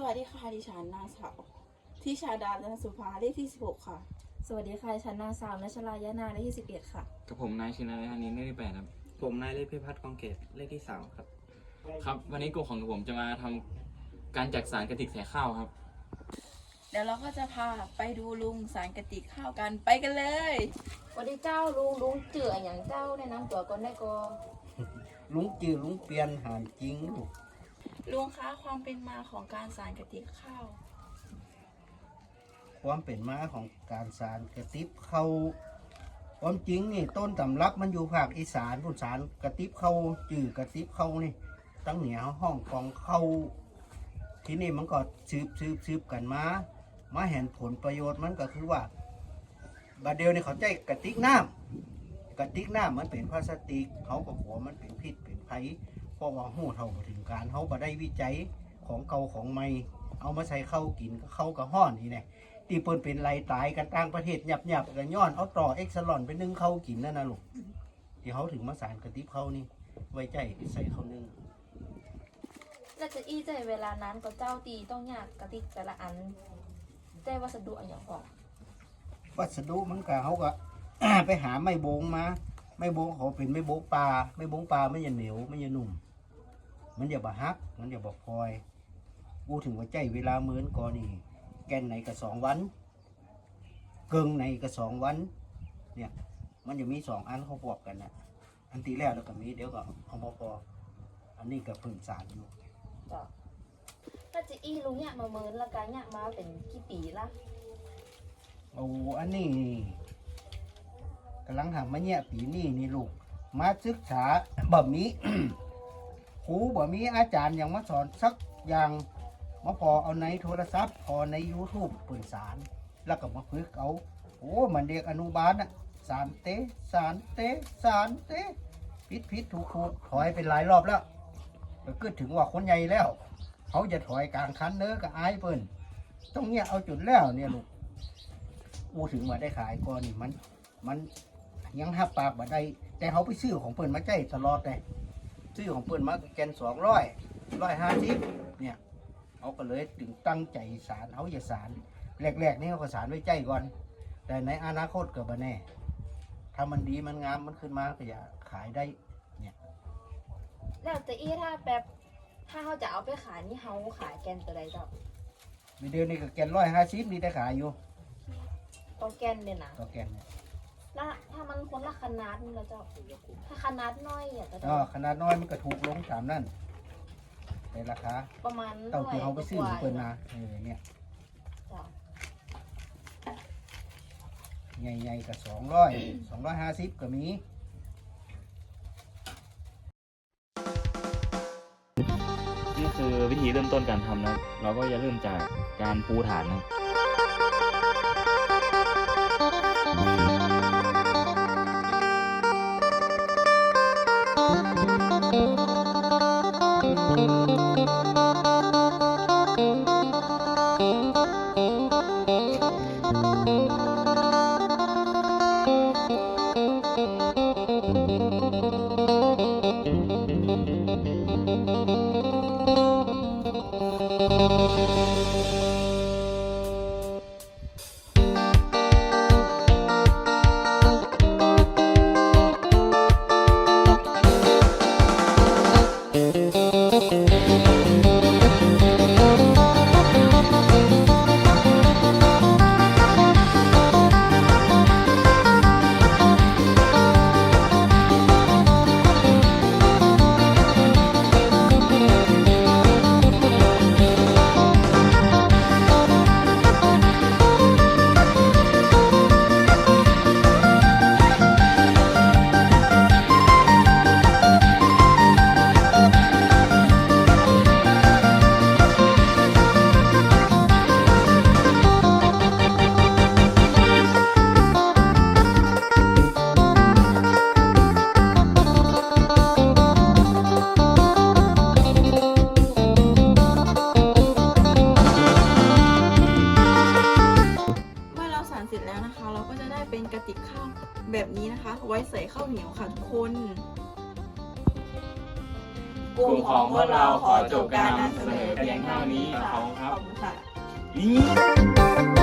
สวัสดีค่ะดิฉันนางสาวทิชาดาจันทสุภาเลขที่ 16 ค่ะ สวัสดีค่ะฉันนางสาวนัชรายานาเลขที่สิบเอ็ดค่ะ กับผมนายชินายานินเลขที่แปดครับ ผมนายเลขพิพัฒน์กองเกตเลขที่สามครับ ครับ วันนี้กลุ่มของผมจะมาทำการจักสารกระติกใส่ข้าวครับ เดี๋ยวเราก็จะพาไปดูลุงสารกระติกข้าวกันไปกันเลย สวัสดีเจ้าลุงลุงเจืออย่างเจ้าแนะนำตัวก่อนได้ก็ลุงจือลุงเปลี่ยนหานจริงลูก ลุงคะความเป็นมาของการสารกระติกข้าวความเป็นมาของการสารกระติบเขาความจริงนี่ต้นตำรับมันอยู่ภาคอีสานพุ่นสารกระติบเขาจือกระติบเขานี่ ตั้งเหนียวห้องกองเขาที่นี่มันก็ซืบซืบซืบกันมา มาเห็นผลประโยชน์มันก็คือว่าบาดเดียวนี่เขาใจกระติกน้ำกระติกน้ำมันเป็นพลาสติกเขาก็ขอมันเป็นพิษเป็นภัย เพราะว่าหูเท่าบ่ถึงการเขาบ่ได้วิจัยของเก่าของใหม่เอามาใส่เข้ากินก็เข้ากับห้อนนี่แน่ตีเปิ้นเป็นไรตายกันต่างประเทศหยับหยับกันย้อนเอาต่อเอ็กซ์ลอนไปนึ่งเข้ากินนั่นนะลูกที่เขาถึงมาสารกระติบเขานี่ ไว้ใจใส่เข้านึ่งแล้วจะอี้ใจเวลานั้นก็เจ้าตีต้องยากกระติกแต่ละอันใจวัสดุอันอย่างของวัสดุมันก็เขาก็ไปหาไม้โบงมา ไม้โบงเขาเป็นไม้โบงปลาไม้โบงปลาไม่จะเหนียวไม่จะนุ่ม มันอย่าบะฮัก มันอย่าบะพลอยกูถึงว่าใจเวลาเหมือนก่อนนี่แกนไหนก็สองวัน เกิงไหนก็สองวัน เนี่ยมันจะมีสองอันเขาบวกกันนะอันที่แรกแล้วก็มีเดี๋ยวก็เอามาพออันนี้ก็พึ่งสารอยู่จ้ะแล้วจะอี้ลุงเนี่ยมาเมินและกันเนี่ยมาเป็นกี่ปีละโอ้อันนี้ กำลังทำมาเนี่ยปีนี้นี่ลูก มาศึกษาบ่มีครูบ่มีอาจารย์อย่างมาสอนสักอย่างมาพอเอาในโทรศัพท์ พอใน YouTube เปิดสาร แล้วก็มาฝึกเอาโอ้มันเด็กอนุบาลน่ะสารเตะสารเตะสารเตะพิษพิษถูกถูกถอยเป็นหลายรอบแล้วก็เกิดถึงว่าคนใหญ่แล้ว เขาจะถอยกลางคันเนื้อก็อายเปิ้นต้องเนี่ยเอาจุดแล้วเนี่ยลูกอูถึงมาได้ขายก่อนนี่มันมัน ยังห้าปากบ่ได้แต่เขาไปซื้อของเปิ้นมาใจตลอดเลยซื้อของเปิ้นมาแกนสองร้อยร้อยห้าสิบเนี่ยเขาก็เลยถึงตั้งใจสารเขาจะสารแรกๆนี่เขาก็สารไว้ใจก่อน แต่ในอนาคตก็บ่แน่ ถ้ามันดีมันงามมันขึ้นมาก็อย่าขายได้แล้วจะอี้ถ้าแบบถ้าเขาจะเอาไปขายนี่เขาขายแกนตัวใดเจ้าวิดีโอนี้ก็แกนร้อยห้าสิบนี่ได้ขายอยู่ต่อแกนเนี่ยนะต่อแกนเนี่ยแล้วถ้ามันคนละขนาดนี่แล้วเจ้าถ้าขนาดน้อยอะจะอ๋อขนาดน้อยมันก็ถูกลงตามนั่นในราคาประมาณเต่าที่เขาไปซื้อของเปิ้นนะมาเออเนี่ยจ้ะใหญ่ๆก็สองร้อยสองร้อยห้าสิบก็มีนี่คือวิธีเริ่มต้นการทำนะครับเราก็จะเริ่มจากการปูฐานนะครับ เราสารเสร็จแล้วนะคะ เราก็จะได้เป็นกระติกข้าวแบบนี้นะคะ ไว้ใส่ข้าวเหนียวค่ะทุกคนกลุ่มของพวกเราขอจบการนำเสนอเพียงเท่านี้ขอบคุณครับอบคุณค่ะนี่